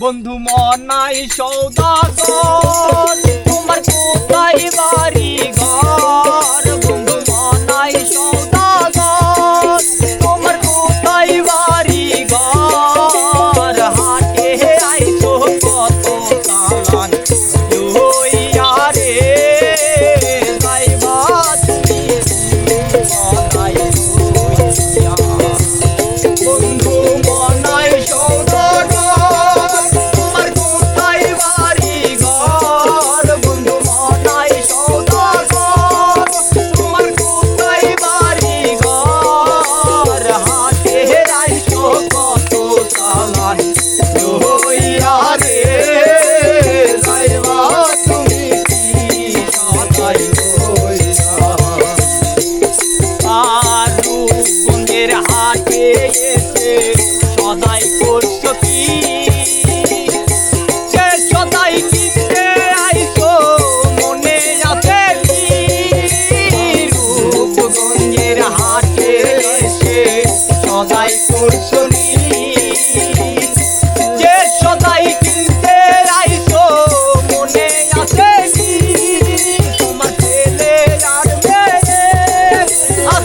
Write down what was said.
বন্ধু, মনাই সৌদাগর। তোমার কোথায় বাড়ি ঘর? বন্ধু, মনাই সৌদাগর। তোমার কোথায় বাড়ি ঘর? হাটে আইছো কত কালান লইয়া রে যাইবা তুমি মনাই বন্ধু মন কত সামান রে তুমি সদাই লইয়া আর কুঞ্জের হাটে এসে সদাই করছ কি? সদাই কুশলী যে সদাই কিনতে আইতো মনে আছে তোমার ছেলে আর